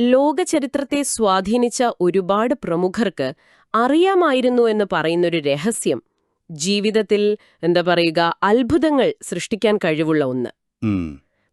ലോകചരിത്രത്തെ സ്വാധീനിച്ച ഒരുപാട് പ്രമുഖർക്ക് അറിയാമായിരുന്നു എന്ന് പറയുന്നൊരു രഹസ്യം. ജീവിതത്തിൽ എന്താ പറയുക അത്ഭുതങ്ങൾ സൃഷ്ടിക്കാൻ കഴിവുള്ള ഒന്ന്.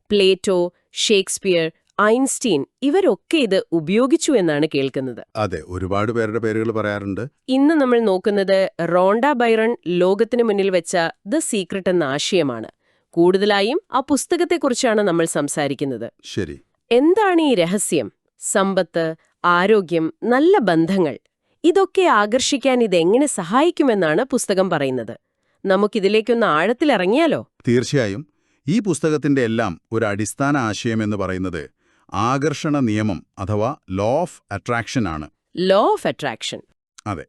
പ്ലേറ്റോ ഷേക്സ്പിയർ ഐൻസ്റ്റീൻ ഇവരൊക്കെ ഇത് ഉപയോഗിച്ചു എന്നാണ് കേൾക്കുന്നത്. അതെ ഒരുപാട് പേരുടെ പേരുകൾ പറയാറുണ്ട്. ഇന്ന് നമ്മൾ നോക്കുന്നത് റോണ്ട ബൈറൺ ലോകത്തിനു മുന്നിൽ വെച്ച ദ സീക്രട്ട് എന്ന ആശയമാണ്. കൂടുതലായും ആ പുസ്തകത്തെക്കുറിച്ചാണ് നമ്മൾ സംസാരിക്കുന്നത്. ശരി. എന്താണ് ഈ രഹസ്യം? സമ്പത്ത് ആരോഗ്യം നല്ല ബന്ധങ്ങൾ. ഇതൊക്കെ ആകർഷിക്കാൻ ഇതെങ്ങനെ സഹായിക്കുമെന്നാണ് പുസ്തകം പറയുന്നത്. നമുക്കിതിലേക്കൊന്ന് ആഴത്തിലിറങ്ങിയാലോ? തീർച്ചയായും. ഈ പുസ്തകത്തിന്റെ എല്ലാം ഒരു അടിസ്ഥാന ആശയം എന്ന് പറയുന്നത് ആകർഷണ നിയമം അഥവാ ലോ ഓഫ് അട്രാക്ഷൻ ആണ്. ലോ ഓഫ് അട്രാക്ഷൻ അതെ.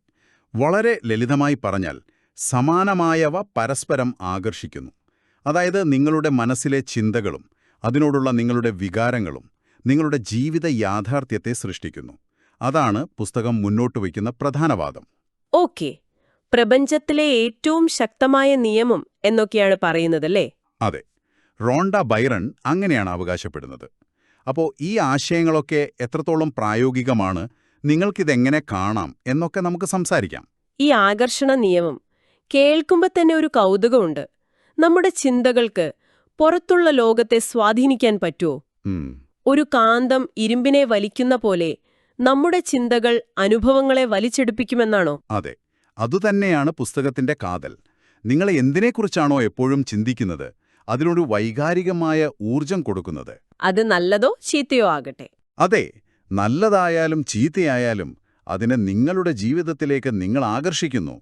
വളരെ ലളിതമായി പറഞ്ഞാൽ സമാനമായവ പരസ്പരം ആകർഷിക്കുന്നു. അതായത് നിങ്ങളുടെ മനസ്സിലെ ചിന്തകളും അതിനോടുള്ള നിങ്ങളുടെ വികാരങ്ങളും നിങ്ങളുടെ ജീവിത യാഥാർത്ഥ്യത്തെ സൃഷ്ടിക്കുന്നു. അതാണ് പുസ്തകം മുന്നോട്ട് വയ്ക്കുന്ന പ്രധാനവാദം ഓക്കെ. പ്രപഞ്ചത്തിലെ ഏറ്റവും ശക്തമായ നിയമം എന്നൊക്കെയാണ് പറയുന്നതല്ലേ അതെ. റോണ്ട ബൈറൺ അങ്ങനെയാണ് അവകാശപ്പെടുന്നത്. അപ്പോ ഈ ആശയങ്ങളൊക്കെ എത്രത്തോളം പ്രായോഗികമാണ് നിങ്ങൾക്കിതെങ്ങനെ കാണാം എന്നൊക്കെ നമുക്ക് സംസാരിക്കാം. ഈ ആകർഷണ നിയമം കേൾക്കുമ്പോൾ തന്നെ ഒരു കൗതുകമുണ്ട്. നമ്മുടെ ചിന്തകൾക്ക് പുറത്തുള്ള ലോകത്തെ സ്വാധീനിക്കാൻ പറ്റുമോ ഒരു കാന്തം ഇരുമ്പിനെ വലിക്കുന്ന പോലെ നമ്മുടെ ചിന്തകൾ അനുഭവങ്ങളെ വലിച്ചെടുപ്പിക്കുമെന്നാണോ? അതെ അതുതന്നെയാണ് പുസ്തകത്തിന്റെ കാതൽ. നിങ്ങൾ എന്തിനെക്കുറിച്ചാണോ എപ്പോഴും ചിന്തിക്കുന്നത്? അതിനൊരു വൈകാരികമായ ഊർജം കൊടുക്കുന്നത്. അത് നല്ലതോ ചീത്തയോ ആകട്ടെ. അതെ നല്ലതായാലും ചീത്തയായാലും അതിനെ നിങ്ങളുടെ ജീവിതത്തിലേക്ക് നിങ്ങൾ ആകർഷിക്കുന്നു.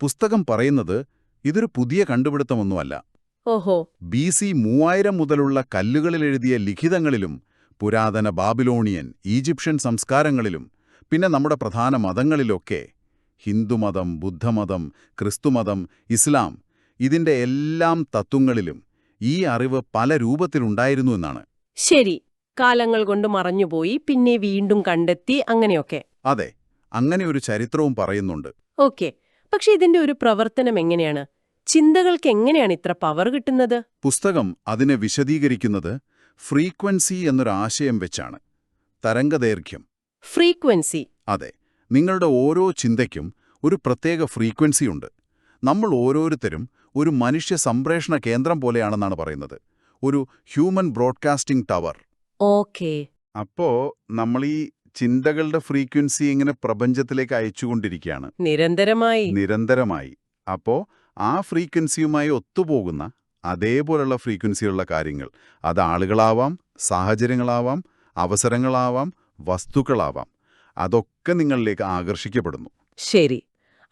പുസ്തകം പറയുന്നത് ഇതൊരു പുതിയ കണ്ടുപിടുത്തമൊന്നുമല്ല. ഓഹോ. ബി സി മൂവായിരം മുതലുള്ള കല്ലുകളിലെഴുതിയ ലിഖിതങ്ങളിലും പുരാതന ബാബിലോണിയൻ ഈജിപ്ഷ്യൻ സംസ്കാരങ്ങളിലും പിന്നെ നമ്മുടെ പ്രധാന മതങ്ങളിലൊക്കെ ഹിന്ദുമതം ബുദ്ധമതം ക്രിസ്തുമതം ഇസ്ലാം ഇതിന്റെ എല്ലാം തത്വങ്ങളിലും ഈ അറിവ് പല രൂപത്തിലുണ്ടായിരുന്നു എന്നാണ്. ശരി കാലങ്ങൾ കൊണ്ട് മറഞ്ഞുപോയി പിന്നെ വീണ്ടും കണ്ടെത്തി അങ്ങനെയൊക്കെ. അതെ അങ്ങനെ ഒരു ചരിത്രവും പറയുന്നുണ്ട്. ഓക്കെ പക്ഷെ ഇതിന്റെ ഒരു പ്രവർത്തനം എങ്ങനെയാണ്? ചിന്തകൾക്ക് എങ്ങനെയാണ് ഇത്ര പവർ കിട്ടുന്നത്? പുസ്തകം അതിനെ വിശദീകരിക്കുന്നത് ഫ്രീക്വൻസി എന്നൊരാശയം വെച്ചാണ്. തരംഗദൈർഘ്യം. ഫ്രീക്വൻസി. അതെ നിങ്ങളുടെ ഓരോ ചിന്തയ്ക്കും ഒരു പ്രത്യേക ഫ്രീക്വൻസിയുണ്ട് നമ്മൾ ഓരോരുത്തരും ഒരു മനുഷ്യ സംപ്രേഷണ കേന്ദ്രം പോലെയാണെന്നാണ് പറയുന്നത്. ഒരു ഹ്യൂമൻ ബ്രോഡ്കാസ്റ്റിംഗ് ടവർ. ഓക്കേ. അപ്പോ നമ്മൾ ഈ ചിന്തകളുടെ ഫ്രീക്വൻസി ഇങ്ങനെ പ്രപഞ്ചത്തിലേക്ക് അയച്ചുകൊണ്ടിരിക്കുകയാണ്. നിരന്തരമായി. നിരന്തരമായി. അപ്പോ ആ ഫ്രീക്വൻസിയുമായി ഒത്തുപോകുന്ന അതേപോലുള്ള ഫ്രീക്വൻസിയുള്ള കാര്യങ്ങൾ. അത് ആളുകളാവാം സാഹചര്യങ്ങളാവാം അവസരങ്ങളാവാം വസ്തുക്കളാവാം. അതൊക്കെ നിങ്ങളിലേക്ക് ആകർഷിക്കപ്പെടുന്നു. ശരി.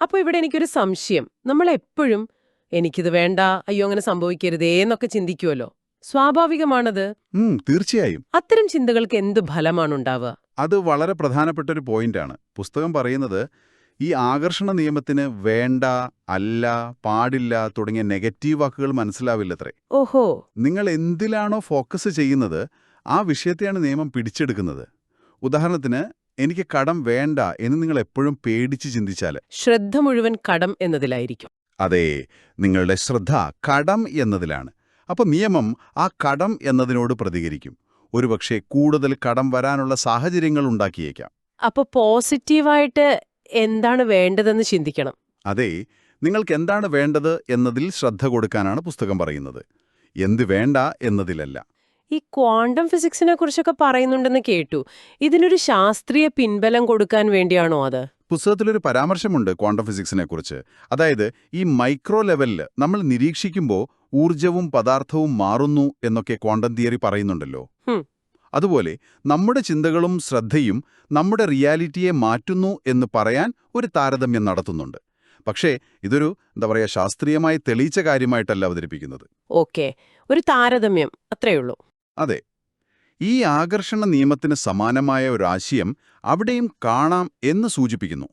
അപ്പൊ ഇവിടെ എനിക്കൊരു സംശയം. നമ്മൾ എപ്പോഴും എനിക്കിത് വേണ്ട അയ്യോ അങ്ങനെ സംഭവിക്കരുതേ എന്നൊക്കെ ചിന്തിക്കുമല്ലോ സ്വാഭാവികമാണത്? തീർച്ചയായും. അത്തരം ചിന്തകൾക്ക് എന്ത് ഫലമാണുണ്ടാവുക? അത് വളരെ പ്രധാനപ്പെട്ട ഒരു പോയിന്റാണ്. പുസ്തകം പറയുന്നത് ഈ ആകർഷണ നിയമത്തിന് വേണ്ട അല്ല പാടില്ല തുടങ്ങിയ നെഗറ്റീവ് വാക്കുകൾ മനസ്സിലാവില്ലത്രേ. ഓഹോ. നിങ്ങൾ എന്തിലാണോ ഫോക്കസ് ചെയ്യുന്നത് ആ വിഷയത്തെയാണ് നിയമം പിടിച്ചെടുക്കുന്നത്. ഉദാഹരണത്തിന് എനിക്ക് കടം വേണ്ട എന്ന് നിങ്ങൾ എപ്പോഴും പേടിച്ച് ചിന്തിച്ചാൽ ശ്രദ്ധ മുഴുവൻ കടം എന്നതിലായിരിക്കും. അതെ നിങ്ങളുടെ ശ്രദ്ധ കടം എന്നതിലാണ്. അപ്പോൾ നിയമം ആ കടം എന്നതിനോട് പ്രതികരിക്കും. ഒരുപക്ഷെ കൂടുതൽ കടം വരാനുള്ള സാഹചര്യങ്ങൾ ഉണ്ടാക്കിയേക്കാം. അപ്പൊ പോസിറ്റീവായിട്ട് എന്താണ് വേണ്ടതെന്ന് ചിന്തിക്കണം. അതെ നിങ്ങൾക്ക് എന്താണ് വേണ്ടത് എന്നതിൽ ശ്രദ്ധ കൊടുക്കാനാണ് പുസ്തകം പറയുന്നത്. എന്ത് വേണ്ട എന്നതിലല്ല. ഈ ക്വാണ്ടം ഫിസിക്സിനെ കുറിച്ചൊക്കെ പറയുന്നുണ്ടെന്ന് കേട്ടു. ഇതിനൊരു ശാസ്ത്രീയ പിൻബലം കൊടുക്കാൻ വേണ്ടിയാണോ അത്? പുസ്തകത്തിലൊരു പരാമർശമുണ്ട് ക്വാണ്ടം ഫിസിക്സിനെ കുറിച്ച്. അതായത് ഈ മൈക്രോ ലെവലിൽ നമ്മൾ നിരീക്ഷിക്കുമ്പോൾ ഊർജവും പദാർത്ഥവും മാറുന്നു എന്നൊക്കെ ക്വാണ്ടം തിയറി പറയുന്നുണ്ടല്ലോ. അതുപോലെ നമ്മുടെ ചിന്തകളും ശ്രദ്ധയും നമ്മുടെ റിയാലിറ്റിയെ മാറ്റുന്നു എന്ന് പറയാൻ ഒരു താരതമ്യം നടത്തുന്നുണ്ട്. പക്ഷേ ഇതൊരു എന്താ പറയുക ശാസ്ത്രീയമായി തെളിയിച്ച കാര്യമായിട്ടല്ല അവതരിപ്പിക്കുന്നത്. ഓക്കെ. ഒരു താരതമ്യം അത്രയുള്ളൂ അതെ. ഈ ആകർഷണ നിയമത്തിന് സമാനമായ ഒരു ആശയം അവിടെയും കാണാം എന്ന് സൂചിപ്പിക്കുന്നു.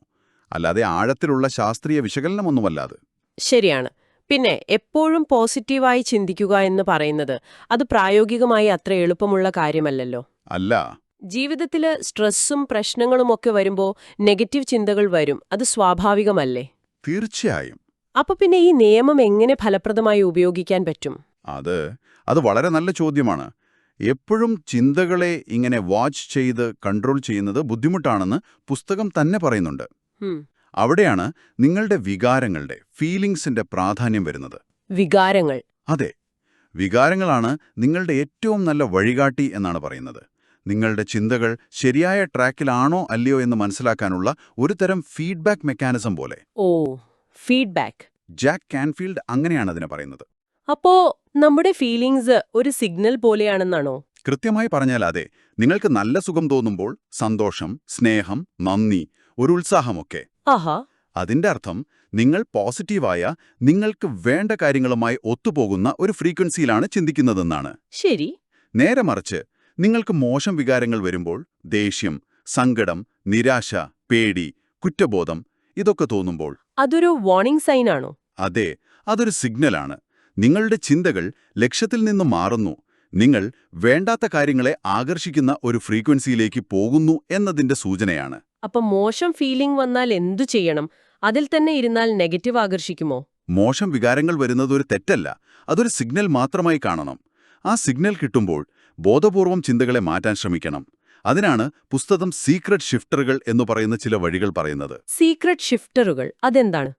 അല്ലാതെ ആഴത്തിലുള്ള ശാസ്ത്രീയ വിശകലനമൊന്നുമല്ലാതെ ശരിയാണ്. പിന്നെ എപ്പോഴും പോസിറ്റീവായി ചിന്തിക്കുക എന്ന് പറയുന്നത് അത് പ്രായോഗികമായി അത്ര എളുപ്പമുള്ള കാര്യമല്ലല്ലോ. അല്ല. ജീവിതത്തിൽ സ്ട്രെസ്സും പ്രശ്നങ്ങളുമൊക്കെ വരുമ്പോൾ നെഗറ്റീവ് ചിന്തകൾ വരും. അത് സ്വാഭാവികമല്ലേ? തീർച്ചയായും. അപ്പൊ പിന്നെ ഈ നിയമം എങ്ങനെ ഫലപ്രദമായി ഉപയോഗിക്കാൻ പറ്റും? അത് അത് വളരെ നല്ല ചോദ്യമാണ്. എപ്പോഴും ചിന്തകളെ ഇങ്ങനെ വാച്ച് ചെയ്ത് കൺട്രോൾ ചെയ്യുന്നത് ബുദ്ധിമുട്ടാണെന്ന് പുസ്തകം തന്നെ പറയുന്നുണ്ട്. അവിടെയാണ് നിങ്ങളുടെ വികാരങ്ങളുടെ ഫീലിംഗ്സിന്റെ പ്രാധാന്യം വരുന്നത്. വികാരങ്ങൾ. അതെ. വികാരങ്ങളാണ് നിങ്ങളുടെ ഏറ്റവും നല്ല വഴികാട്ടി എന്നാണ് പറയുന്നത്. നിങ്ങളുടെ ചിന്തകൾ ശരിയായ ട്രാക്കിലാണോ അല്ലയോ എന്ന് മനസ്സിലാക്കാനുള്ള ഒരു തരം ഫീഡ്ബാക്ക് മെക്കാനിസം പോലെ. ഓ ഫീഡ്ബാക്ക് ജാക്ക് കാൻഫീൽഡ് അങ്ങനെയാണ് അതിനെ പറയുന്നത്. അപ്പോ നമ്മുടെ ഫീലിംഗ്സ് ഒരു സിഗ്നൽ പോലെയാണെന്നാണോ? കൃത്യമായി പറഞ്ഞാൽ അതെ. നിങ്ങൾക്ക് നല്ല സുഖം തോന്നുമ്പോൾ സന്തോഷം സ്നേഹം നന്ദി ഒരു ഉത്സാഹമൊക്കെ. അതിന്റെ അർത്ഥം നിങ്ങൾ പോസിറ്റീവായ നിങ്ങൾക്ക് വേണ്ട കാര്യങ്ങളുമായി ഒത്തുപോകുന്ന ഒരു ഫ്രീക്വൻസിയിലാണ് ചിന്തിക്കുന്നതെന്നാണ്. ശരി. നേരെ മറിച്ച് നിങ്ങൾക്ക് മോശം വികാരങ്ങൾ വരുമ്പോൾ ദേഷ്യം സങ്കടം നിരാശ പേടി കുറ്റബോധം ഇതൊക്കെ തോന്നുമ്പോൾ. അതൊരു വാർണിംഗ് സൈൻ ആണോ? അതെ അതൊരു സിഗ്നലാണ് നിങ്ങളുടെ ചിന്തകൾ ലക്ഷ്യത്തിൽ നിന്ന് മാറുന്നു. നിങ്ങൾ വേണ്ടാത്ത കാര്യങ്ങളെ ആകർഷിക്കുന്ന ഒരു ഫ്രീക്വൻസിയിലേക്ക് പോകുന്നു എന്നതിന്റെ സൂചനയാണ്. അപ്പൊ മോശം ഫീലിംഗ് വന്നാൽ എന്തു ചെയ്യണം? അതിൽ തന്നെ ഇരുന്നാൽ നെഗറ്റീവ് ആകർഷിക്കുമോ? മോശം വികാരങ്ങൾ വരുന്നത് ഒരു തെറ്റല്ല. അതൊരു സിഗ്നൽ മാത്രമായി കാണണം. ആ സിഗ്നൽ കിട്ടുമ്പോൾ ബോധപൂർവം ചിന്തകളെ മാറ്റാൻ ശ്രമിക്കണം. അതിനാണ് പുസ്തകം സീക്രട്ട് ഷിഫ്റ്ററുകൾ എന്ന് പറയുന്ന ചില വഴികൾ പറയുന്നത്. സീക്രട്ട് ഷിഫ്റ്ററുകൾ അതെന്താണ്?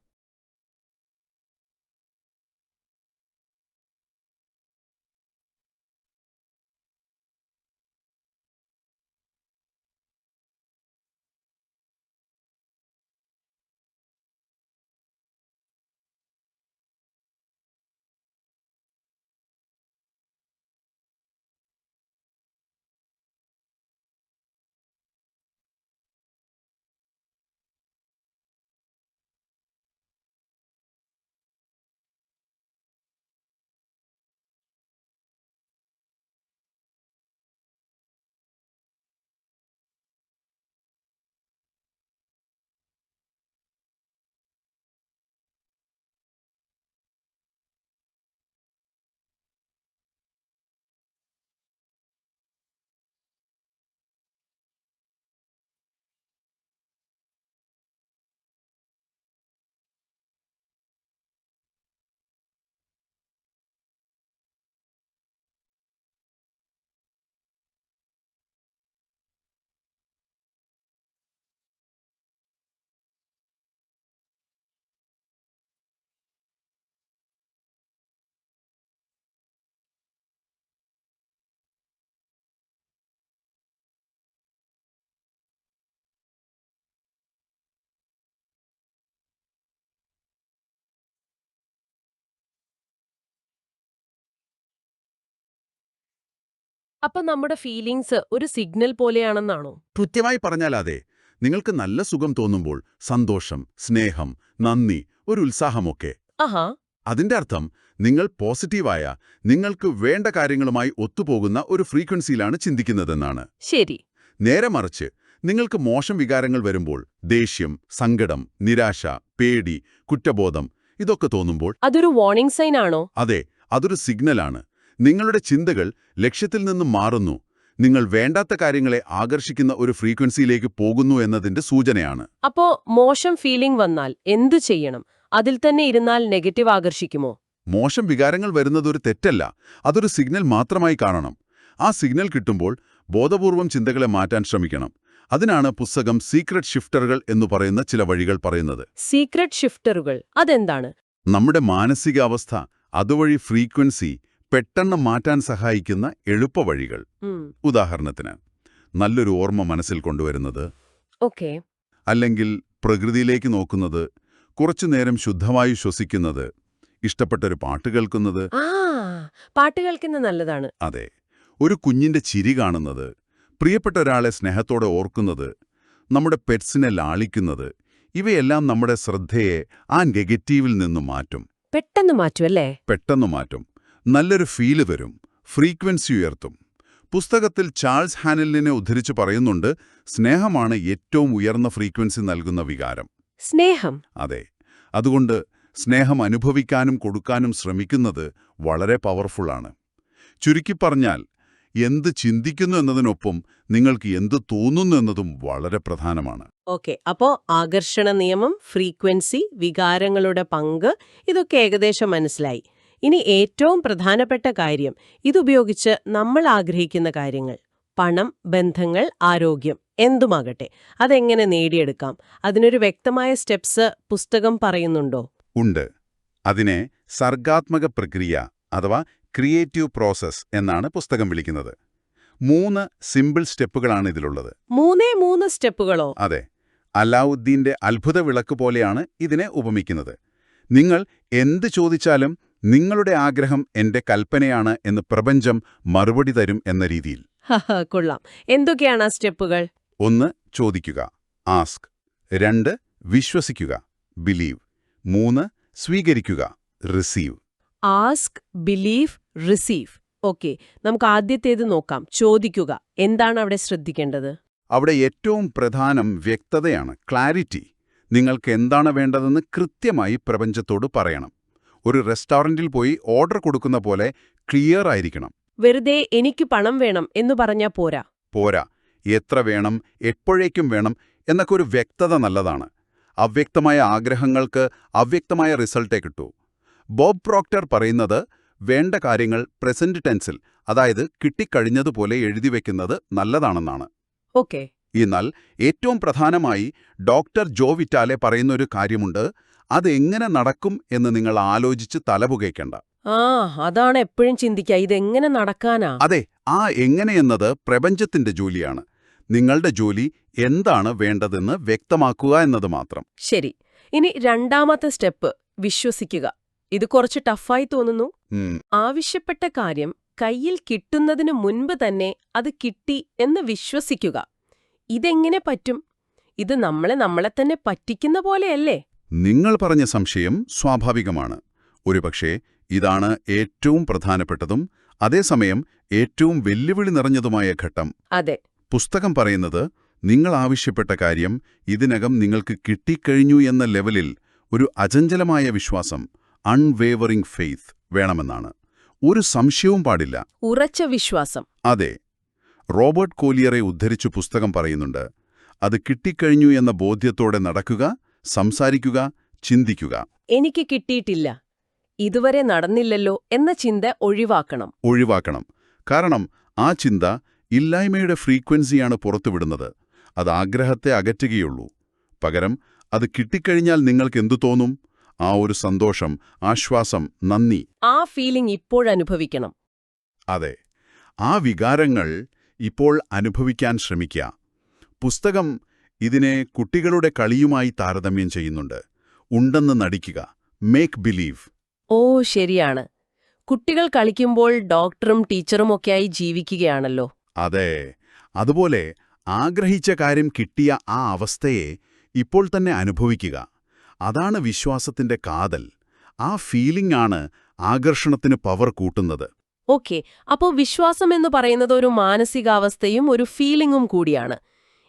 അപ്പൊ നമ്മുടെ ഫീലിംഗ്സ് ഒരു സിഗ്നൽ പോലെയാണെന്നാണോ? കൃത്യമായി പറഞ്ഞാൽ അതെ നിങ്ങൾക്ക് നല്ല സുഖം തോന്നുമ്പോൾ സന്തോഷം സ്നേഹം നന്ദി ഒരു ഉത്സാഹമൊക്കെ. ആഹാ. അതിന്റെ അർത്ഥം നിങ്ങൾ പോസിറ്റീവായ നിങ്ങൾക്ക് വേണ്ട കാര്യങ്ങളുമായി ഒത്തുപോകുന്ന ഒരു ഫ്രീക്വൻസിയിലാണ് ചിന്തിക്കുന്നതെന്നാണ്. ശരി. നേരെ മറിച്ച് നിങ്ങൾക്ക് മോശം വികാരങ്ങൾ വരുമ്പോൾ ദേഷ്യം സങ്കടം നിരാശ പേടി കുറ്റബോധം ഇതൊക്കെ തോന്നുമ്പോൾ അതൊരു വാർണിംഗ് സൈൻ ആണോ? അതെ അതൊരു സിഗ്നലാണ് നിങ്ങളുടെ ചിന്തകൾ ലക്ഷ്യത്തിൽ നിന്നും മാറുന്നു. നിങ്ങൾ വേണ്ടാത്ത കാര്യങ്ങളെ ആകർഷിക്കുന്ന ഒരു ഫ്രീക്വൻസിയിലേക്ക് പോകുന്നു എന്നതിന്റെ സൂചനയാണ്. അപ്പോ മോശം ഫീലിംഗ് വന്നാൽ എന്തു ചെയ്യണം? അതിൽ തന്നെ ഇരുന്നാൽ നെഗറ്റീവ് ആകർഷിക്കുമോ? മോശം വികാരങ്ങൾ വരുന്നത് ഒരു തെറ്റല്ല. അതൊരു സിഗ്നൽ മാത്രമായി കാണണം. ആ സിഗ്നൽ കിട്ടുമ്പോൾ ബോധപൂർവം ചിന്തകളെ മാറ്റാൻ ശ്രമിക്കണം. അതിനാണ് പുസ്തകം സീക്രട്ട് ഷിഫ്റ്ററുകൾ എന്ന് പറയുന്ന ചില വഴികൾ പറയുന്നത്. സീക്രട്ട് ഷിഫ്റ്ററുകൾ അതെന്താണ്? നമ്മുടെ മാനസികാവസ്ഥ അതുവഴി ഫ്രീക്വൻസി പെട്ടെന്ന് മാറ്റാൻ സഹായിക്കുന്ന എളുപ്പവഴികൾ ഉദാഹരണത്തിന് നല്ലൊരു ഓർമ്മ മനസ്സിൽ കൊണ്ടുവരുന്നത് ഓക്കെ. അല്ലെങ്കിൽ പ്രകൃതിയിലേക്ക് നോക്കുന്നത് കുറച്ചുനേരം ശുദ്ധമായി ശ്വസിക്കുന്നത് ഇഷ്ടപ്പെട്ടൊരു പാട്ട് കേൾക്കുന്നത്. പാട്ട് കേൾക്കുന്നത് നല്ലതാണ്. അതെ ഒരു കുഞ്ഞിന്റെ ചിരി കാണുന്നത് പ്രിയപ്പെട്ട ഒരാളെ സ്നേഹത്തോടെ ഓർക്കുന്നത് നമ്മുടെ പെറ്റ്സിനെ ലാളിക്കുന്നത് ഇവയെല്ലാം നമ്മുടെ ശ്രദ്ധയെ ആ നെഗറ്റീവിൽ നിന്നും മാറ്റും. പെട്ടെന്ന് മാറ്റും അല്ലേ? പെട്ടെന്ന് മാറ്റും. നല്ലൊരു ഫീൽ വരും ഫ്രീക്വൻസി ഉയർത്തും. പുസ്തകത്തിൽ ചാൾസ് ഹാനലിനെ ഉദ്ധരിച്ച് പറയുന്നുണ്ട് സ്നേഹമാണ് ഏറ്റവും ഉയർന്ന ഫ്രീക്വൻസി നൽകുന്ന വികാരം. സ്നേഹം. അതെ അതുകൊണ്ട് സ്നേഹം അനുഭവിക്കാനും കൊടുക്കാനും ശ്രമിക്കുന്നത് വളരെ പവർഫുള്ളാണ് ചുരുക്കി പറഞ്ഞാൽ എന്ത് ചിന്തിക്കുന്നു എന്നതിനൊപ്പം നിങ്ങൾക്ക് എന്ത് തോന്നുന്നു എന്നതും വളരെ പ്രധാനമാണ്. ഓക്കെ അപ്പോ ആകർഷണ നിയമം ഫ്രീക്വൻസി വികാരങ്ങളുടെ പങ്ക് ഇതൊക്കെ ഏകദേശം മനസ്സിലായി. ഇനി ഏറ്റവും പ്രധാനപ്പെട്ട കാര്യം ഇതുപയോഗിച്ച് നമ്മൾ ആഗ്രഹിക്കുന്ന കാര്യങ്ങൾ. പണം ബന്ധങ്ങൾ ആരോഗ്യം എന്തുമാകട്ടെ അതെങ്ങനെ നേടിയെടുക്കാം? അതിനൊരു വ്യക്തമായ സ്റ്റെപ്സ് പുസ്തകം പറയുന്നുണ്ടോ? ഉണ്ട്. അതിനെ സർഗാത്മക പ്രക്രിയ അഥവാ ക്രിയേറ്റീവ് പ്രോസസ് എന്നാണ് പുസ്തകം വിളിക്കുന്നത്. മൂന്ന് സിമ്പിൾ സ്റ്റെപ്പുകളാണ് ഇതിലുള്ളത്. മൂന്നേ മൂന്ന് സ്റ്റെപ്പുകളോ? അതെ. അലാവുദ്ദീന്റെ അത്ഭുത വിളക്ക് പോലെയാണ് ഇതിനെ ഉപമിക്കുന്നത്. നിങ്ങൾ എന്ത് ചോദിച്ചാലും നിങ്ങളുടെ ആഗ്രഹം എന്റെ കൽപ്പനയാണ് എന്ന് പ്രപഞ്ചം മറുപടി തരും എന്ന രീതിയിൽ. കൊള്ളാം. എന്തൊക്കെയാണ് ആ സ്റ്റെപ്പുകൾ? ഒന്ന് ചോദിക്കുക. ആസ്ക്. രണ്ട് വിശ്വസിക്കുക. ബിലീവ്. മൂന്ന് സ്വീകരിക്കുക. Receive. Ask believe receive. Okay നമുക്ക് ആദ്യത്തേത് നോക്കാം. ചോദിക്കുക. എന്താണ് അവിടെ ശ്രദ്ധിക്കേണ്ടത്? അവിടെ ഏറ്റവും പ്രധാനം വ്യക്തതയാണ് ക്ലാരിറ്റി. നിങ്ങൾക്ക് എന്താണ് വേണ്ടതെന്ന് കൃത്യമായി പ്രപഞ്ചത്തോട് പറയണം. ഒരു റെസ്റ്റോറന്റിൽ പോയി ഓർഡർ കൊടുക്കുന്ന പോലെ ക്ലിയർ ആയിരിക്കണം. വെറുതെ എനിക്ക് പണം വേണം എന്ന് പറഞ്ഞാ പോരാ. പോരാ. എത്ര വേണം എപ്പോഴേക്കും വേണം എന്നൊക്കെ ഒരു വ്യക്തത നല്ലതാണ്. അവ്യക്തമായ ആഗ്രഹങ്ങൾക്ക് അവ്യക്തമായ റിസൾട്ടേ കിട്ടൂ. ബോബ് പ്രോക്ടർ പറയുന്നത് വേണ്ട കാര്യങ്ങൾ പ്രസന്റ് ടെൻസിൽ അതായത് കിട്ടിക്കഴിഞ്ഞതുപോലെ എഴുതിവെക്കുന്നത് നല്ലതാണെന്നാണ്. ഓക്കെ. എന്നാൽ ഏറ്റവും പ്രധാനമായി ഡോക്ടർ ജോ വിറ്റാലെ പറയുന്നൊരു കാര്യമുണ്ട്. അതെങ്ങനെ നടക്കും എന്ന് നിങ്ങൾ ആലോചിച്ച് തലപുകയ്ക്കണ്ട. ആ അതാണ് എപ്പോഴും ചിന്തിക്കുക ഇതെങ്ങനെ നടക്കാനാ? അതെ ആ എങ്ങനെയെന്നത് പ്രപഞ്ചത്തിന്റെ ജോലിയാണ്. നിങ്ങളുടെ ജോലി എന്താണ് വേണ്ടതെന്ന് വ്യക്തമാക്കുക എന്നത് മാത്രം. ശരി ഇനി രണ്ടാമത്തെ സ്റ്റെപ്പ് വിശ്വസിക്കുക. ഇത് കുറച്ച് ടഫായി തോന്നുന്നു. ആവശ്യപ്പെട്ട കാര്യം കയ്യിൽ കിട്ടുന്നതിനു മുൻപ് തന്നെ അത് കിട്ടി എന്ന് വിശ്വസിക്കുക. ഇതെങ്ങനെ പറ്റും? ഇത് നമ്മളെ നമ്മളെ തന്നെ പറ്റിക്കുന്ന പോലെയല്ലേ? നിങ്ങൾ പറഞ്ഞ സംശയം സ്വാഭാവികമാണ്. ഒരുപക്ഷേ ഇതാണ് ഏറ്റവും പ്രധാനപ്പെട്ടതും അതേസമയം ഏറ്റവും വെല്ലുവിളി നിറഞ്ഞതുമായ ഘട്ടം. അതെ. പുസ്തകം പറയുന്നത് നിങ്ങൾ ആവശ്യപ്പെട്ട കാര്യം ഇതിനകം നിങ്ങൾക്ക് കിട്ടിക്കഴിഞ്ഞു എന്ന ലെവലിൽ ഒരു അചഞ്ചലമായ വിശ്വാസം അൺവേവറിംഗ് ഫെയ്ത്ത് വേണമെന്നാണ്. ഒരു സംശയവും പാടില്ല. ഉറച്ച വിശ്വാസം. അതെ. റോബർട്ട് കോലിയറെ ഉദ്ധരിച്ചു പുസ്തകം പറയുന്നുണ്ട്. അത് കിട്ടിക്കഴിഞ്ഞു എന്ന ബോധ്യത്തോടെ നടക്കുക സംസാരിക്കുക ചിന്തിക്കുക. എനിക്ക് കിട്ടിയിട്ടില്ല. ഇതുവരെ നടന്നില്ലല്ലോ എന്ന ചിന്ത ഒഴിവാക്കണം. ഒഴിവാക്കണം. കാരണം ആ ചിന്ത ഇല്ലായ്മയുടെ ഫ്രീക്വൻസിയാണ് പുറത്തുവിടുന്നത് അത് ആഗ്രഹത്തെ അകറ്റുകയുള്ളൂ. പകരം അത് കിട്ടിക്കഴിഞ്ഞാൽ നിങ്ങൾക്കെന്തു തോന്നും? ആ ഒരു സന്തോഷം ആശ്വാസം നന്ദി. ആ ഫീലിംഗ് ഇപ്പോഴനുഭവിക്കണം. അതെ. ആ വികാരങ്ങൾ ഇപ്പോൾ അനുഭവിക്കാൻ ശ്രമിക്കുക. പുസ്തകം ഇതിനെ കുട്ടികളുടെ കളിയുമായി താരതമ്യം ചെയ്യുന്നുണ്ട്. ഉണ്ടെന്ന് നടിക്കുക. മേക്ക് ബിലീവ് ഓ ശരിയാണ്. കുട്ടികൾ കളിക്കുമ്പോൾ ഡോക്ടറും ടീച്ചറും ഒക്കെയായി ജീവിക്കുകയാണല്ലോ. അതെ. അതുപോലെ ആഗ്രഹിച്ച കാര്യം കിട്ടിയ ആ അവസ്ഥയെ ഇപ്പോൾ തന്നെ അനുഭവിക്കുക. അതാണ് വിശ്വാസത്തിന്റെ കാതൽ. ആ ഫീലിംഗ് ആണ് ആകർഷണത്തിന് പവർ കൂട്ടുന്നത്. ഓക്കെ അപ്പോൾ വിശ്വാസം എന്ന് പറയുന്നത് ഒരു മാനസികാവസ്ഥയും ഒരു ഫീലിംഗും കൂടിയാണ്.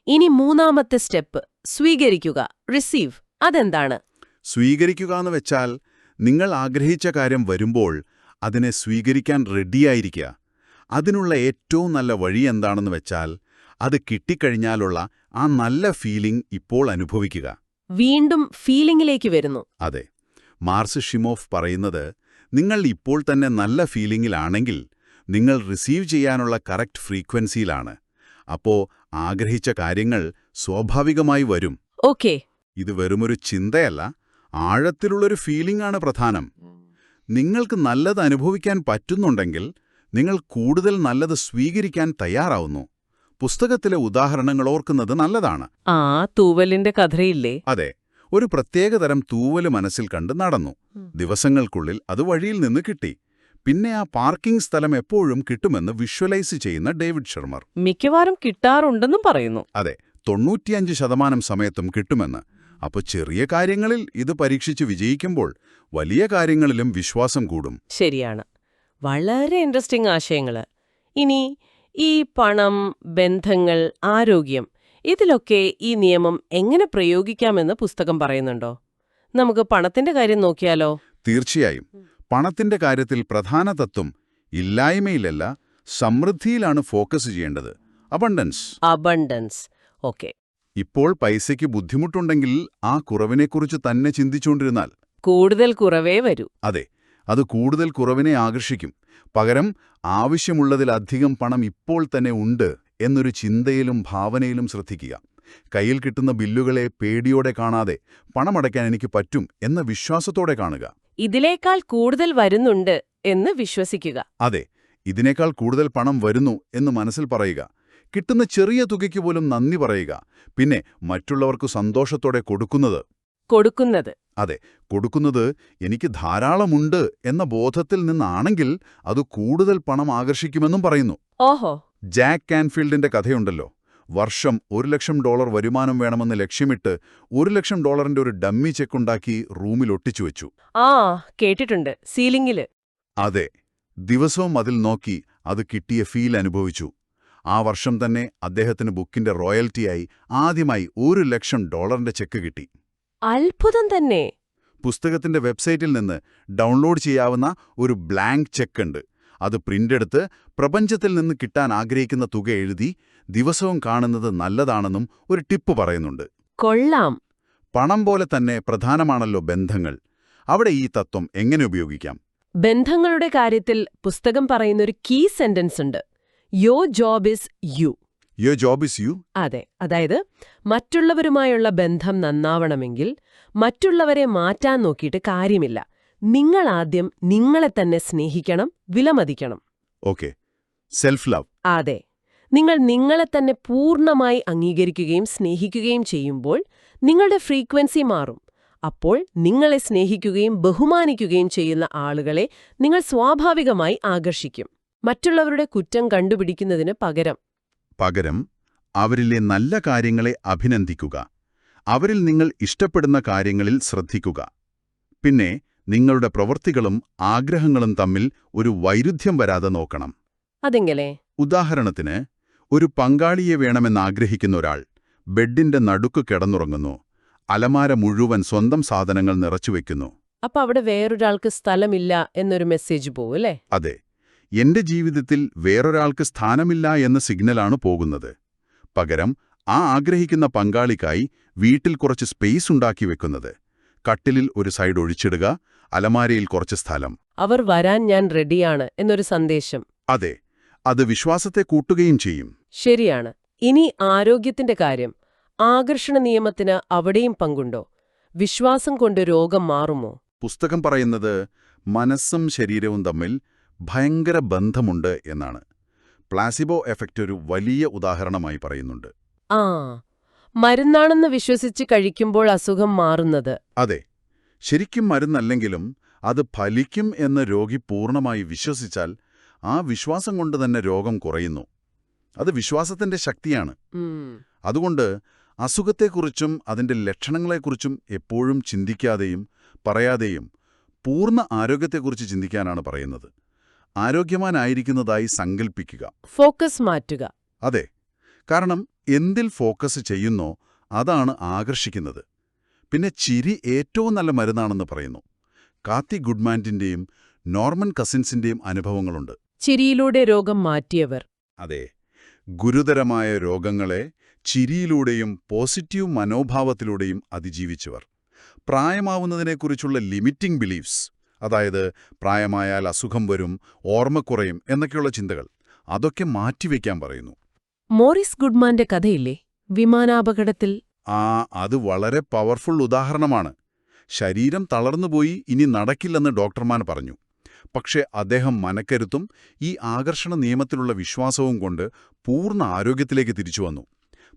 ഇനി മൂന്നാമത്തെ സ്റ്റെപ്പ് സ്വീകരിക്കുക റിസീവ് അതെന്താണ്? സ്വീകരിക്കുക എന്ന് വെച്ചാൽ നിങ്ങൾ ആഗ്രഹിച്ച കാര്യം വരുമ്പോൾ അതിനെ സ്വീകരിക്കാൻ റെഡിയായിരിക്കുക അതിനുള്ള ഏറ്റവും നല്ല വഴി എന്താണെന്ന് വെച്ചാൽ അത് കിട്ടിക്കഴിഞ്ഞാലുള്ള ആ നല്ല ഫീലിംഗ് ഇപ്പോൾ അനുഭവിക്കുക. വീണ്ടും ഫീലിംഗിലേക്ക് വരുന്നു. അതെ മാർസ് ഷിമോഫ് പറയുന്നത് നിങ്ങൾ ഇപ്പോൾ തന്നെ നല്ല ഫീലിംഗിലാണെങ്കിൽ നിങ്ങൾ റിസീവ് ചെയ്യാനുള്ള കറക്റ്റ് ഫ്രീക്വൻസിയിലാണ്. അപ്പോ ആഗ്രഹിച്ച കാര്യങ്ങൾ സ്വാഭാവികമായി വരും. ഓക്കെ. ഇത് വെറുമൊരു ചിന്തയല്ല ആഴത്തിലുള്ളൊരു ഫീലിംഗ് ആണ് പ്രധാനം. നിങ്ങൾക്ക് നല്ലത് അനുഭവിക്കാൻ പറ്റുന്നുണ്ടെങ്കിൽ നിങ്ങൾ കൂടുതൽ നല്ലത് സ്വീകരിക്കാൻ തയ്യാറാവുന്നു. പുസ്തകത്തിലെ ഉദാഹരണങ്ങൾ ഓർക്കുന്നത് നല്ലതാണ്. ആ തൂവലിന്റെ കഥയില്ലേ? അതെ. ഒരു പ്രത്യേകതരം തൂവൽ മനസ്സിൽ കണ്ട് നടന്നു. ദിവസങ്ങൾക്കുള്ളിൽ അത് വഴിയിൽ നിന്ന് കിട്ടി. പിന്നെ ആ പാർക്കിംഗ് സ്ഥലം എപ്പോഴും കിട്ടുമെന്ന് വിഷ്വലൈസ് ചെയ്യുന്ന ഡേവിഡ് ശർമ്മർ മിക്കവാറും കിട്ടാറുണ്ടെന്നും പറയുന്നു. അതെ തൊണ്ണൂറ്റിയഞ്ച് ശതമാനം സമയത്തും കിട്ടുമെന്ന്. അപ്പോൾ ചെറിയ കാര്യങ്ങളിൽ ഇത് പരീക്ഷിച്ച് വിജയിക്കുമ്പോൾ വലിയ കാര്യങ്ങളിലും വിശ്വാസം കൂടും. ശരിയാണ്. വളരെ ഇൻട്രസ്റ്റിംഗ് ആശയങ്ങൾ. ഇനി ഈ പണം ബന്ധങ്ങൾ ആരോഗ്യം ഇതിലൊക്കെ ഈ നിയമം എങ്ങനെ പ്രയോഗിക്കാമെന്ന് പുസ്തകം പറയുന്നുണ്ടോ? നമുക്ക് പണത്തിന്റെ കാര്യം നോക്കിയാലോ? തീർച്ചയായും. പണത്തിന്റെ കാര്യത്തിൽ പ്രധാന തത്വം ഇല്ലായ്മയിലല്ല സമൃദ്ധിയിലാണ് ഫോക്കസ് ചെയ്യേണ്ടത്. അബണ്ടൻസ്. അബണ്ടൻസ്. ഓക്കെ. ഇപ്പോൾ പൈസയ്ക്ക് ബുദ്ധിമുട്ടുണ്ടെങ്കിൽ ആ കുറവിനെക്കുറിച്ച് തന്നെ ചിന്തിച്ചുകൊണ്ടിരുന്നാൽ. കൂടുതൽ കുറവേ വരൂ. അതെ അത് കൂടുതൽ കുറവിനെ ആകർഷിക്കും. പകരം ആവശ്യമുള്ളതിലധികം പണം ഇപ്പോൾ തന്നെ ഉണ്ട് എന്നൊരു ചിന്തയിലും ഭാവനയിലും ശ്രദ്ധിക്കുക. കയ്യിൽ കിട്ടുന്ന ബില്ലുകളെ പേടിയോടെ കാണാതെ പണമടയ്ക്കാൻ എനിക്ക് പറ്റും എന്ന വിശ്വാസത്തോടെ കാണുക. ഇതിനേക്കാൾ കൂടുതൽ വരുന്നുണ്ട് എന്ന് വിശ്വസിക്കുക. അതെ ഇതിനേക്കാൾ കൂടുതൽ പണം വരുന്നു എന്ന് മനസ്സിൽ പറയുക. കിട്ടുന്ന ചെറിയ തുകയ്ക്ക് പോലും നന്ദി പറയുക. പിന്നെ മറ്റുള്ളവർക്ക് സന്തോഷത്തോടെ കൊടുക്കുന്നത്. കൊടുക്കുന്നത്. അതെ കൊടുക്കുന്നത് എനിക്ക് ധാരാളമുണ്ട് എന്ന ബോധത്തിൽ നിന്നാണെങ്കിൽ അത് കൂടുതൽ പണം ആകർഷിക്കുമെന്നും പറയുന്നു. ഓഹോ ജാക്ക് കാൻഫീൽഡിന്റെ കഥയുണ്ടല്ലോ. വർഷം ഒരു ലക്ഷം ഡോളർ വരുമാനം വേണമെന്ന് ലക്ഷ്യമിട്ട് ഒരു ലക്ഷം ഡോളറിന്റെ ഒരു ഡമ്മി ചെക്കുണ്ടാക്കി റൂമിൽ ഒട്ടിച്ചു വെച്ചു. ആ കേട്ടിട്ടുണ്ട്. സീലിംഗിൽ. അതെ ദിവസവും അതിൽ നോക്കി അത് കിട്ടിയ ഫീൽ അനുഭവിച്ചു. ആ വർഷം തന്നെ അദ്ദേഹത്തിന് ബുക്കിന്റെ റോയൽറ്റിയായി ആദ്യമായി ഒരു ലക്ഷം ഡോളറിന്റെ ചെക്ക് കിട്ടി. അത്ഭുതം തന്നെ. പുസ്തകത്തിന്റെ വെബ്സൈറ്റിൽ നിന്ന് ഡൗൺലോഡ് ചെയ്യാവുന്ന ഒരു ബ്ലാങ്ക് ചെക്ക് ഉണ്ട്. അത് പ്രിന്റെടുത്ത് പ്രപഞ്ചത്തിൽ നിന്ന് കിട്ടാൻ ആഗ്രഹിക്കുന്ന തുക എഴുതി ദിവസവും കാണുന്നത് നല്ലതാണെന്നും ഒരു ടിപ്പ് പറയുന്നുണ്ട്. കൊള്ളാം. പണം പോലെ തന്നെ പ്രധാനമാണല്ലോ ബന്ധങ്ങൾ. അവിടെ ഈ തത്വം എങ്ങനെ ഉപയോഗിക്കാം? ബന്ധങ്ങളുടെ കാര്യത്തിൽ പുസ്തകം പറയുന്ന ഒരു കീ സെന്റൻസ് ഉണ്ട്. Your job is you your job is you അതെ അതായത് മറ്റുള്ളവരുമായുള്ള ബന്ധം നന്നാവണമെങ്കിൽ മറ്റുള്ളവരെ മാറ്റാൻ നോക്കിയിട്ട് കാര്യമില്ല. നിങ്ങൾ ആദ്യം നിങ്ങളെ തന്നെ സ്നേഹിക്കണം വിലമതിക്കണം. ഓക്കെ. സെൽഫ് ലവ് അതെ. നിങ്ങൾ നിങ്ങളെ തന്നെ പൂർണമായി അംഗീകരിക്കുകയും സ്നേഹിക്കുകയും ചെയ്യുമ്പോൾ നിങ്ങളുടെ ഫ്രീക്വൻസി മാറും. അപ്പോൾ നിങ്ങളെ സ്നേഹിക്കുകയും ബഹുമാനിക്കുകയും ചെയ്യുന്ന ആളുകളെ നിങ്ങൾ സ്വാഭാവികമായി ആകർഷിക്കും. മറ്റുള്ളവരുടെ കുറ്റം കണ്ടുപിടിക്കുന്നതിന് പകരം. പകരം അവരിലെ നല്ല കാര്യങ്ങളെ അഭിനന്ദിക്കുക. അവരിൽ നിങ്ങൾ ഇഷ്ടപ്പെടുന്ന കാര്യങ്ങളിൽ ശ്രദ്ധിക്കുക. പിന്നെ നിങ്ങളുടെ പ്രവൃത്തികളും ആഗ്രഹങ്ങളും തമ്മിൽ ഒരു വൈരുദ്ധ്യം വരാതെ നോക്കണം. അതെങ്ങനെ? ഉദാഹരണത്തിന് ഒരു പങ്കാളിയെ വേണമെന്നാഗ്രഹിക്കുന്ന ഒരാൾ ബെഡിന്റെ നടുക്ക് കിടന്നുറങ്ങുന്നു അലമാര മുഴുവൻ സ്വന്തം സാധനങ്ങൾ നിറച്ചുവെക്കുന്നു അപ്പൊ അവിടെ വേറൊരാൾക്ക് സ്ഥലമില്ല എന്നൊരു മെസ്സേജ് പോവല്ലേ അതെ. എന്റെ ജീവിതത്തിൽ വേറൊരാൾക്ക് സ്ഥാനമില്ല എന്ന സിഗ്നലാണ് പോകുന്നത്. പകരം ആ ആഗ്രഹിക്കുന്ന പങ്കാളിക്കായി വീട്ടിൽ കുറച്ച് സ്പേസ് ഉണ്ടാക്കി വെക്കുന്നത്. കട്ടിലിൽ ഒരു സൈഡ് ഒഴിച്ചിടുക അലമാരയിൽ കുറച്ച് സ്ഥലം. അവർ വരാൻ ഞാൻ റെഡിയാണ് എന്നൊരു സന്ദേശം. അതെ അത് വിശ്വാസത്തെ കൂട്ടുകയും ചെയ്യും. ശരിയാണ്. ഇനി ആരോഗ്യത്തിന്റെ കാര്യം. ആകർഷണ നിയമത്തിന് അവിടെയും പങ്കുണ്ടോ? വിശ്വാസം കൊണ്ട് രോഗം മാറുമോ? പുസ്തകം പറയുന്നത് മനസ്സും ശരീരവും തമ്മിൽ ഭയങ്കര ബന്ധമുണ്ട് എന്നാണ്. പ്ലാസിബോ എഫക്റ്റ് ഒരു വലിയ ഉദാഹരണമായി പറയുന്നുണ്ട്. ആ മരുന്നാണെന്ന് വിശ്വസിച്ച് കഴിക്കുമ്പോൾ അസുഖം മാറുന്നത്. അതെ ശരിക്കും മരുന്നല്ലെങ്കിലും അത് ഫലിക്കും എന്ന് രോഗി പൂർണമായി വിശ്വസിച്ചാൽ ആ വിശ്വാസം കൊണ്ട് തന്നെ രോഗം കുറയുന്നു. അത് വിശ്വാസത്തിന്റെ ശക്തിയാണ്. അതുകൊണ്ട് അസുഖത്തെക്കുറിച്ചും അതിന്റെ ലക്ഷണങ്ങളെക്കുറിച്ചും എപ്പോഴും ചിന്തിക്കാതെയും പറയാതെയും പൂർണ ആരോഗ്യത്തെക്കുറിച്ച് ചിന്തിക്കാനാണ് പറയുന്നത്. ആരോഗ്യവാനായിരിക്കുന്നതായി സങ്കൽപ്പിക്കുക. ഫോക്കസ് മാറ്റുക. അതെ. കാരണം എന്തിൽ ഫോക്കസ് ചെയ്യുന്നോ അതാണ് ആകർഷിക്കുന്നത്. പിന്നെ ചിരി ഏറ്റവും നല്ല മരുന്നാണെന്ന് പറയുന്നു. കാത്തി ഗുഡ്മാന്റിന്റെയും നോർമൻ കസിൻസിന്റെയും അനുഭവങ്ങളുണ്ട്. ചിരിയിലൂടെ രോഗം മാറ്റിയവർ. അതെ. ഗുരുതരമായ രോഗങ്ങളെ ചിരിയിലൂടെയും പോസിറ്റീവ് മനോഭാവത്തിലൂടെയും അതിജീവിച്ചവർ. പ്രായമാവുന്നതിനെക്കുറിച്ചുള്ള ലിമിറ്റിംഗ് ബിലീഫ്സ് അതായത് പ്രായമായാൽ അസുഖം വരും ഓർമ്മക്കുറയും എന്നൊക്കെയുള്ള ചിന്തകൾ അതൊക്കെ മാറ്റിവെക്കാൻ പറയുന്നു. മോറിസ് ഗുഡ്മാന്റെ കഥയില്ലേ? വിമാനാപകടത്തിൽ ആ അത് വളരെ പവർഫുൾ ഉദാഹരണമാണ്. ശരീരം തളർന്നുപോയി ഇനി നടക്കില്ലെന്ന് ഡോക്ടർമാർ പറഞ്ഞു. പക്ഷേ അദ്ദേഹം മനക്കരുത്തും ഈ ആകർഷണ നിയമത്തിലുള്ള വിശ്വാസവും കൊണ്ട് പൂർണ ആരോഗ്യത്തിലേക്ക് തിരിച്ചു വന്നു.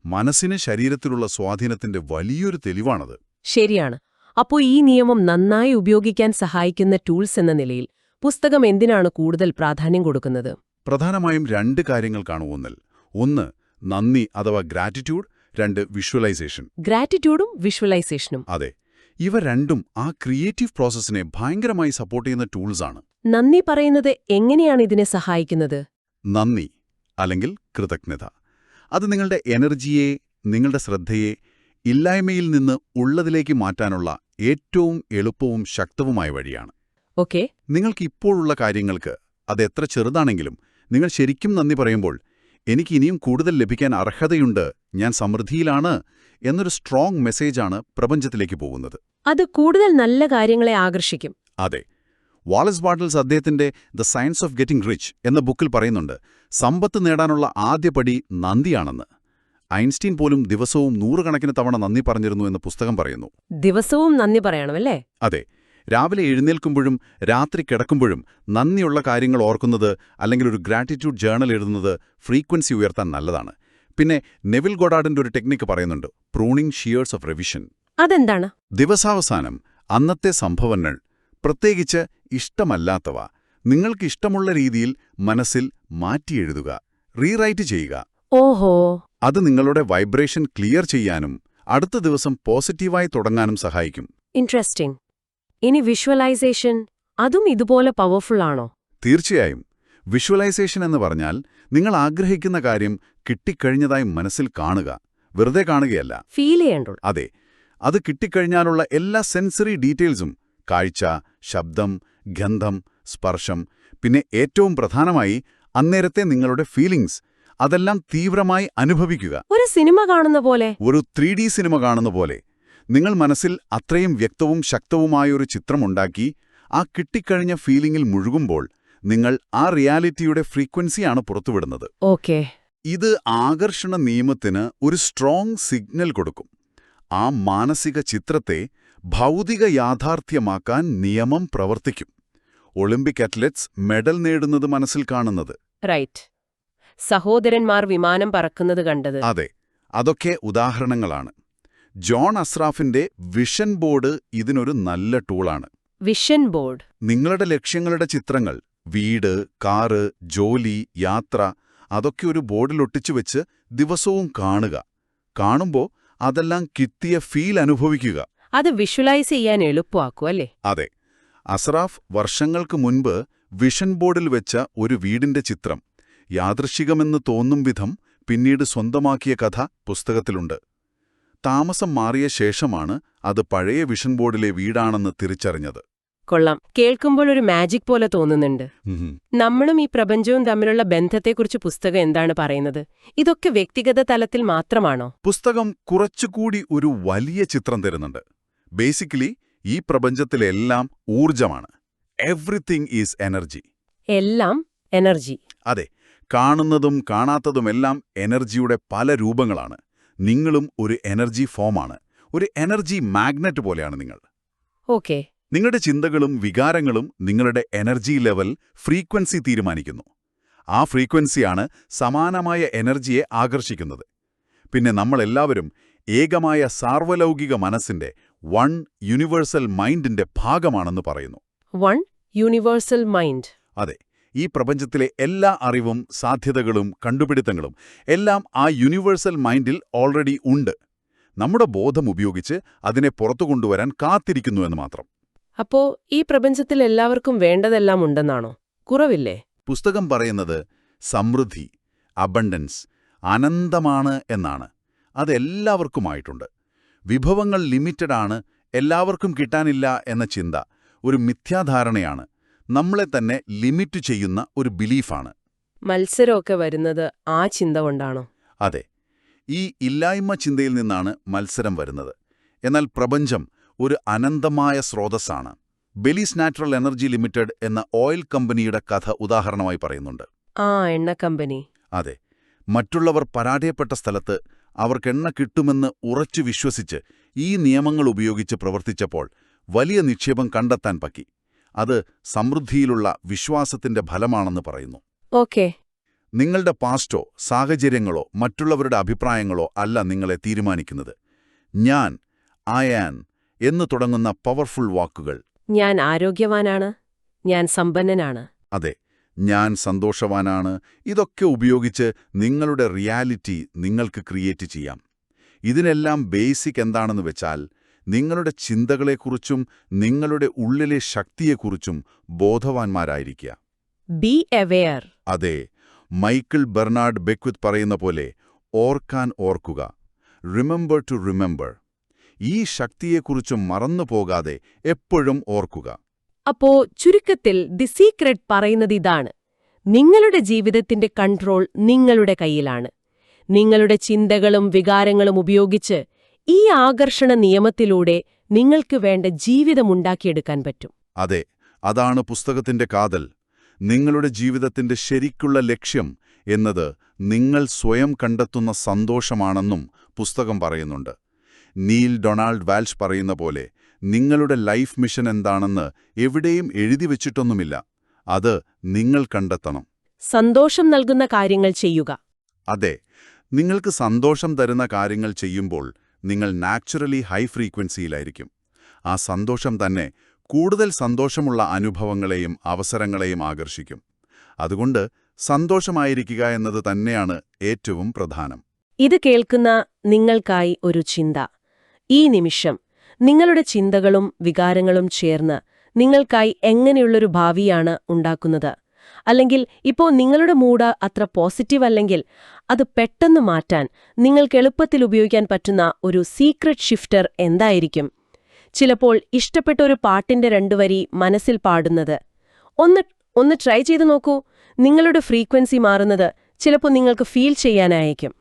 മനസ്സിന് ശരീരത്തിലുള്ള സ്വാധീനത്തിന്റെ വലിയൊരു തെളിവാണത്. ശരിയാണ്. അപ്പോൾ ഈ നിയമം നന്നായി ഉപയോഗിക്കാൻ സഹായിക്കുന്ന ടൂൾസ് എന്ന നിലയിൽ പുസ്തകം എന്തിനാണ് കൂടുതൽ പ്രാധാന്യം കൊടുക്കുന്നത്? പ്രധാനമായും രണ്ട് കാര്യങ്ങൾ കാണുവന്നൽ ഒന്ന് നന്ദി അഥവാ ഗ്രാറ്റിറ്റ്യൂഡ് രണ്ട് വിഷ്വലൈസേഷൻ. ഗ്രാറ്റിറ്റ്യൂഡും വിഷ്വലൈസേഷനും. അതെ. ഇവ രണ്ടും ആ ക്രിയേറ്റീവ് പ്രോസസ്സിനെ ഭയങ്കരമായി സപ്പോർട്ട് ചെയ്യുന്ന ടൂൾസാണ്. നന്ദി പറയുന്നത് എങ്ങനെയാണ് ഇതിനെ സഹായിക്കുന്നത്? നന്ദി അല്ലെങ്കിൽ കൃതജ്ഞത. അത് നിങ്ങളുടെ എനർജിയെ നിങ്ങളുടെ ശ്രദ്ധയെ ഇല്ലായ്മയിൽ നിന്ന് ഉള്ളതിലേക്ക് മാറ്റാനുള്ള ഏറ്റവും എളുപ്പവും ശക്തവുമായ വഴിയാണ്. ഓക്കെ. നിങ്ങൾക്ക് ഇപ്പോഴുള്ള കാര്യങ്ങൾക്ക് അത് എത്ര ചെറുതാണെങ്കിലും നിങ്ങൾ ശരിക്കും നന്ദി പറയുമ്പോൾ എനിക്ക് ഇനിയും കൂടുതൽ ലഭിക്കാൻ അർഹതയുണ്ട് ഞാൻ സമൃദ്ധിയിലാണ് എന്നൊരു സ്ട്രോങ് മെസ്സേജാണ് പ്രപഞ്ചത്തിലേക്ക് പോകുന്നത്. അത് കൂടുതൽ നല്ല കാര്യങ്ങളെ ആകർഷിക്കും. അതെ. വാളസ് ബാട്ടിൽസ് അദ്ദേഹത്തിന്റെ the science of getting rich എന്ന ബുക്കിൽ പറയുന്നുണ്ട് സമ്പത്ത് നേടാനുള്ള ആദ്യപടി നന്ദിയാണെന്ന്. ഐൻസ്റ്റീൻ പോലും ദിവസവും നൂറുകണക്കിന് തവണ നന്ദി പറഞ്ഞിരുന്നു എന്ന് പുസ്തകം പറയുന്നു. ദിവസവും നന്ദി പറയണമല്ലേ? അതെ. രാവിലെ എഴുന്നേൽക്കുമ്പോഴും രാത്രി കിടക്കുമ്പോഴും നന്ദിയുള്ള കാര്യങ്ങൾ ഓർക്കുന്നത് അല്ലെങ്കിൽ ഒരു ഗ്രാറ്റിറ്റ്യൂഡ് ജേണൽ എഴുതുന്നത് ഫ്രീക്വൻസി ഉയർത്താൻ നല്ലതാണ്. പിന്നെ നെവിൽ ഗോഡാഡിന്റെ ഒരു ടെക്നിക്ക് പറയുന്നുണ്ട് പ്രൂണിംഗ് ഷിയേഴ്സ് ഓഫ് റിവിഷൻ അതെന്താണ്? ദിവസാവസാനം അന്നത്തെ സംഭവങ്ങൾ പ്രത്യേകിച്ച് ഇഷ്ടമല്ലാത്തവ നിങ്ങൾക്ക് ഇഷ്ടമുള്ള രീതിയിൽ മനസ്സിൽ മാറ്റിയെഴുതുക റീറൈറ്റ് ചെയ്യുക. ഓഹോ. അത് നിങ്ങളുടെ വൈബ്രേഷൻ ക്ലിയർ ചെയ്യാനും അടുത്ത ദിവസം പോസിറ്റീവായി തുടങ്ങാനും സഹായിക്കും. ഇൻട്രസ്റ്റിംഗ് ഇനി വിഷ്വലൈസേഷൻ അതും ഇതുപോലെ പവർഫുൾ ആണോ? തീർച്ചയായും. വിഷ്വലൈസേഷൻ എന്ന് പറഞ്ഞാൽ നിങ്ങൾ ആഗ്രഹിക്കുന്ന കാര്യം കിട്ടിക്കഴിഞ്ഞതായി മനസ്സിൽ കാണുക. വെറുതെ കാണുകയല്ല. ഫീൽ ചെയ്യണ്ടുള്ളൂ അതെ. അത് കിട്ടിക്കഴിഞ്ഞാലുള്ള എല്ലാ സെൻസറി ഡീറ്റെയിൽസും കാഴ്ച ശബ്ദം ഗന്ധം സ്പർശം പിന്നെ ഏറ്റവും പ്രധാനമായി അന്നേരത്തെ നിങ്ങളുടെ ഫീലിംഗ്സ് അതെല്ലാം തീവ്രമായി അനുഭവിക്കുക. ഒരു സിനിമ കാണുന്ന പോലെ. ഒരു ത്രീ സിനിമ കാണുന്ന പോലെ. നിങ്ങൾ മനസ്സിൽ അത്രയും വ്യക്തവും ശക്തവുമായൊരു ചിത്രമുണ്ടാക്കി ആ കിട്ടിക്കഴിഞ്ഞ ഫീലിംഗിൽ മുഴുകുമ്പോൾ നിങ്ങൾ ആ റിയാലിറ്റിയുടെ ഫ്രീക്വൻസിയാണ് പുറത്തുവിടുന്നത്. ഓക്കെ. ഇത് ആകർഷണ നിയമത്തിന് ഒരു സ്ട്രോങ് സിഗ്നൽ കൊടുക്കും. ആ മാനസിക ചിത്രത്തെ ഭൗതിക യാഥാർത്ഥ്യമാക്കാൻ നിയമം പ്രവർത്തിക്കും. ഒളിമ്പിക് അത്ലറ്റ്സ് മെഡൽ നേടുന്നത് മനസ്സിൽ കാണുന്നത്. റൈറ്റ്. സഹോദരന്മാർ വിമാനം പറക്കുന്നത് കണ്ടത്. അതെ അതൊക്കെ ഉദാഹരണങ്ങളാണ്. ജോൺ അസ്രാഫിന്റെ വിഷൻ ബോർഡ് ഇതിനൊരു നല്ല ടൂളാണ്. Vision board. നിങ്ങളുടെ ലക്ഷ്യങ്ങളുടെ ചിത്രങ്ങൾ വീട് കാറ് ജോലി യാത്ര അതൊക്കെ ഒരു ബോർഡിൽ ഒട്ടിച്ചു വെച്ച് ദിവസവും കാണുക. കാണുമ്പോൾ അതെല്ലാം കിട്ടിയ ഫീൽ അനുഭവിക്കുക. അത് വിഷ്വലൈസ് ചെയ്യാൻ എളുപ്പമാക്കും അല്ലേ? അതെ. അസ്രാഫ് വർഷങ്ങൾക്ക് മുൻപ് വിഷൻ ബോർഡിൽ വെച്ച ഒരു വീടിന്റെ ചിത്രം യാദൃശികമെന്ന് തോന്നും വിധം പിന്നീട് സ്വന്തമാക്കിയ കഥ പുസ്തകത്തിലുണ്ട്. താമസം മാറിയ ശേഷമാണ് അത് പഴയ വിഷൻ ബോർഡിലെ വീടാണെന്ന് തിരിച്ചറിഞ്ഞത്. കൊള്ളാം. കേൾക്കുമ്പോൾ ഒരു മാജിക് പോലെ തോന്നുന്നുണ്ട്. നമ്മളും ഈ പ്രപഞ്ചവും തമ്മിലുള്ള ബന്ധത്തെക്കുറിച്ച് പുസ്തകം എന്താണ് പറയുന്നത്? ഇതൊക്കെ വ്യക്തിഗത തലത്തിൽ മാത്രമാണോ? പുസ്തകം കുറച്ചുകൂടി ഒരു വലിയ ചിത്രം തരുന്നുണ്ട്. ബേസിക്കലി ഈ പ്രപഞ്ചത്തിലെല്ലാം ഊർജമാണ് എവ്രിതിങ് ഈസ് എനർജി. എല്ലാം എനർജി. അതെ കാണുന്നതും കാണാത്തതുമെല്ലാം എനർജിയുടെ പല രൂപങ്ങളാണ്. നിങ്ങളും ഒരു എനർജി ഫോമാണ്. ഒരു എനർജി മാഗ്നറ്റ് പോലെയാണ് നിങ്ങൾ. ഓക്കെ. നിങ്ങളുടെ ചിന്തകളും വികാരങ്ങളും നിങ്ങളുടെ എനർജി ലെവൽ ഫ്രീക്വൻസി തീരുമാനിക്കുന്നു. ആ ഫ്രീക്വൻസിയാണ് സമാനമായ എനർജിയെ ആകർഷിക്കുന്നത്. പിന്നെ നമ്മളെല്ലാവരും ഏകമായ സാർവലൗകിക മനസ്സിന്റെ വൺ യൂണിവേഴ്സൽ മൈൻഡിന്റെ ഭാഗമാണെന്ന് പറയുന്നു. One universal mind. അതെ. ഈ പ്രപഞ്ചത്തിലെ എല്ലാ അറിവും സാധ്യതകളും കണ്ടുപിടുത്തങ്ങളും എല്ലാം ആ യൂണിവേഴ്സൽ മൈൻഡിൽ ഓൾറെഡി ഉണ്ട്. നമ്മുടെ ബോധം ഉപയോഗിച്ച് അതിനെ പുറത്തു കൊണ്ടുവരാൻ കാത്തിരിക്കുന്നു എന്ന് മാത്രം. അപ്പോ ഈ പ്രപഞ്ചത്തിൽ എല്ലാവർക്കും വേണ്ടതെല്ലാം ഉണ്ടെന്നാണോ? കുറവില്ലേ? പുസ്തകം പറയുന്നത് സമൃദ്ധി അബണ്ടൻസ് അനന്തമാണ് എന്നാണ്. അതെല്ലാവർക്കുമായിട്ടുണ്ട് വിഭവങ്ങൾ ലിമിറ്റഡ് ആണ് എല്ലാവർക്കും കിട്ടാനില്ല എന്ന ചിന്ത ഒരു മിഥ്യാധാരണയാണ്. നമ്മളെ തന്നെ ലിമിറ്റ് ചെയ്യുന്ന ഒരു ബിലീഫാണ്. മത്സരമൊക്കെ വരുന്നത് ആ ചിന്ത കൊണ്ടാണോ? അതെ. ഈ ഇല്ലായ്മ ചിന്തയിൽ നിന്നാണ് മത്സരം വരുന്നത്. എന്നാൽ പ്രപഞ്ചം ഒരു അനന്തമായ സ്രോതസ്സാണ്. ബെലീസ് നാച്ചുറൽ എനർജി ലിമിറ്റഡ് എന്ന ഓയിൽ കമ്പനിയുടെ കഥ ഉദാഹരണമായി പറയുന്നുണ്ട്. ആ എണ്ണ കമ്പനി. അതെ. മറ്റുള്ളവർ പരാജയപ്പെട്ട സ്ഥലത്ത് അവർക്കെണ്ണ കിട്ടുമെന്ന് ഉറച്ചു വിശ്വസിച്ച് ഈ നിയമങ്ങൾ ഉപയോഗിച്ച് പ്രവർത്തിച്ചപ്പോൾ വലിയ നിക്ഷേപം കണ്ടെത്താൻ പറ്റി. അത് സമൃദ്ധിയിലുള്ള വിശ്വാസത്തിന്റെ ഫലമാണെന്ന് പറയുന്നു. ഓക്കെ. നിങ്ങളുടെ പാസ്റ്റോ സാഹചര്യങ്ങളോ മറ്റുള്ളവരുടെ അഭിപ്രായങ്ങളോ അല്ല നിങ്ങളെ തീരുമാനിക്കുന്നത്. ഞാൻ ആയാൻ എന്ന് തുടങ്ങുന്ന പവർഫുൾ വാക്കുകൾ. ഞാൻ ആരോഗ്യവാനാണ്. ഞാൻ സമ്പന്നനാണ്. അതെ ഞാൻ സന്തോഷവാനാണ്. ഇതൊക്കെ ഉപയോഗിച്ച് നിങ്ങളുടെ റിയാലിറ്റി നിങ്ങൾക്ക് ക്രിയേറ്റ് ചെയ്യാം. ഇതിനെല്ലാം ബേസിക് എന്താണെന്ന് വെച്ചാൽ നിങ്ങളുടെ ചിന്തകളെക്കുറിച്ചും നിങ്ങളുടെ ഉള്ളിലെ ശക്തിയെക്കുറിച്ചും ബോധവാന്മാരായിരിക്കുക. ബി അവെയർ അതെ മൈക്കിൾ ബെർണാഡ് ബെക്വിത്ത് പറയുന്ന പോലെ ഓർക്കാൻ ഓർക്കുക. റിമെമ്പർ ടു റിമെമ്പർ ഈ ശക്തിയെക്കുറിച്ച് മറന്നു പോകാതെ എപ്പോഴും ഓർക്കുക. അപ്പോ ചുരുക്കത്തിൽ ദി സീക്രട്ട് പറയുന്നത് ഇതാണ്. നിങ്ങളുടെ ജീവിതത്തിന്റെ കൺട്രോൾ നിങ്ങളുടെ കയ്യിലാണ്. നിങ്ങളുടെ ചിന്തകളും വികാരങ്ങളും ഉപയോഗിച്ച് ഈ ആകർഷണ നിയമത്തിലൂടെ നിങ്ങൾക്ക് വേണ്ട ജീവിതമുണ്ടാക്കിയെടുക്കാൻ പറ്റും. അതെ അതാണ് പുസ്തകത്തിന്റെ കാതൽ. നിങ്ങളുടെ ജീവിതത്തിന്റെ ശരിക്കുള്ള ലക്ഷ്യം എന്നത് നിങ്ങൾ സ്വയം കണ്ടെത്തുന്ന സന്തോഷമാണെന്നും പുസ്തകം പറയുന്നുണ്ട്. നീൽ ഡൊണാൾഡ് വാൽഷ് പറയുന്ന പോലെ നിങ്ങളുടെ ലൈഫ് മിഷൻ എന്താണെന്ന് എവിടെയും എഴുതി വച്ചിട്ടൊന്നുമില്ല. അത് നിങ്ങൾ കണ്ടെത്തണം. സന്തോഷം നൽകുന്ന കാര്യങ്ങൾ ചെയ്യുക. അതെ നിങ്ങൾക്ക് സന്തോഷം തരുന്ന കാര്യങ്ങൾ ചെയ്യുമ്പോൾ നിങ്ങൾ നാച്ചുറലി ഹൈ ഫ്രീക്വൻസിയിലായിരിക്കും. ആ സന്തോഷം തന്നെ കൂടുതൽ സന്തോഷമുള്ള അനുഭവങ്ങളെയും അവസരങ്ങളെയും ആകർഷിക്കും. അതുകൊണ്ട് സന്തോഷമായിരിക്കുക എന്നത് തന്നെയാണ് ഏറ്റവും പ്രധാനം. ഇത് കേൾക്കുന്ന നിങ്ങൾക്കായി ഒരു ചിന്ത. ഈ നിമിഷം നിങ്ങളുടെ ചിന്തകളും വികാരങ്ങളും ചേർന്ന് നിങ്ങൾക്കായി എങ്ങനെയുള്ളൊരു ഭാവിയാണ് ഉണ്ടാക്കുന്നത്? അല്ലെങ്കിൽ ഇപ്പോൾ നിങ്ങളുടെ മൂഡ് അത്ര പോസിറ്റീവ് അല്ലെങ്കിൽ അത് പെട്ടെന്ന് മാറ്റാൻ നിങ്ങൾക്ക് എളുപ്പത്തിൽ ഉപയോഗിക്കാൻ പറ്റുന്ന ഒരു സീക്രട്ട് ഷിഫ്റ്റർ എന്തായിരിക്കും? ചിലപ്പോൾ ഇഷ്ടപ്പെട്ട ഒരു പാട്ടിന്റെ രണ്ടു വരി മനസ്സിൽ പാടുന്നത്. ഒന്ന് ഒന്ന് ട്രൈ ചെയ്ത് നോക്കൂ. നിങ്ങളുടെ ഫ്രീക്വൻസി മാറുന്നത് ചിലപ്പോൾ നിങ്ങൾക്ക് ഫീൽ ചെയ്യാനായേക്കും